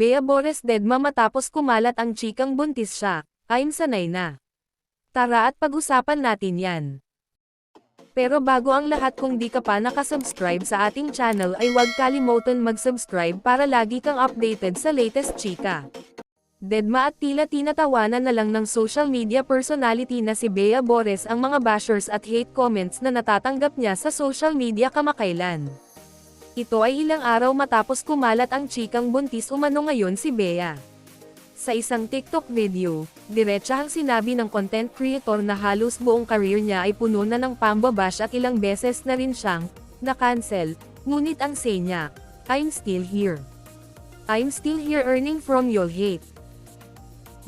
Bea Bores dedma matapos kumalat ang chikang buntis siya, I'm sanay na. Tara at pag-usapan natin yan. Pero bago ang lahat kung di ka pa nakasubscribe sa ating channel ay huwag kalimutan mag-subscribe para lagi kang updated sa latest chika. Dedma at tila tinatawanan na lang ng social media personality na si Bea Bores ang mga bashers at hate comments na natatanggap niya sa social media kamakailan. Ito ay ilang araw matapos kumalat ang chikang buntis umano ngayon si Bea. Sa isang TikTok video, diretsahang sinabi ng content creator na halos buong career niya ay puno na ng pambabash at ilang beses na rin siyang na-cancel, ngunit ang say niya, I'm still here. I'm still here earning from your hate.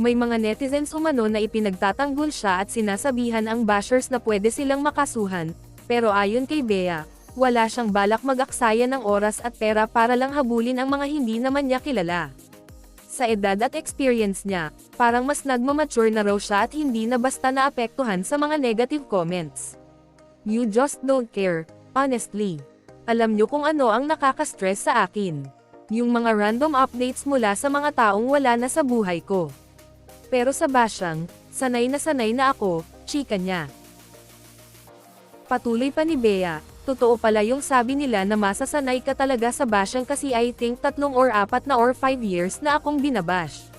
May mga netizens umano na ipinagtatanggol siya at sinasabihan ang bashers na pwede silang makasuhan, pero ayon kay Bea, wala siyang balak mag-aksaya ng oras at pera para lang habulin ang mga hindi naman niya kilala. Sa edad at experience niya, parang mas nagmamature na raw siya at hindi na basta naapektuhan sa mga negative comments. You just don't care, honestly. Alam niyo kung ano ang nakaka-stress sa akin. Yung mga random updates mula sa mga taong wala na sa buhay ko. Pero sa basyang, sanay na sanay na ako, chika niya. Patuloy pa ni Bea, totoo pala yung sabi nila na masasanay ka talaga sa basyang kasi I think tatlong or apat na or 5 years na akong binabash.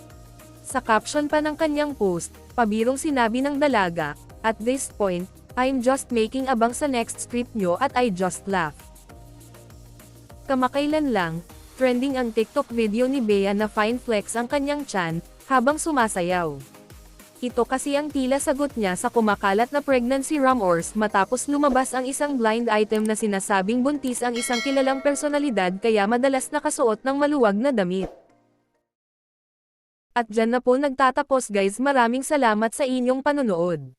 Sa caption pa ng kanyang post, pabirong sinabi ng dalaga, at this point, I'm just making abang sa next script nyo at I just laugh. Kamakailan lang, trending ang TikTok video ni Bea na fine flex ang kanyang chan, habang sumasayaw. Ito kasi ang tila sagot niya sa kumakalat na pregnancy rumors matapos lumabas ang isang blind item na sinasabing buntis ang isang kilalang personalidad kaya madalas nakasuot ng maluwag na damit. At dyan na po nagtatapos guys maraming salamat sa inyong panonood.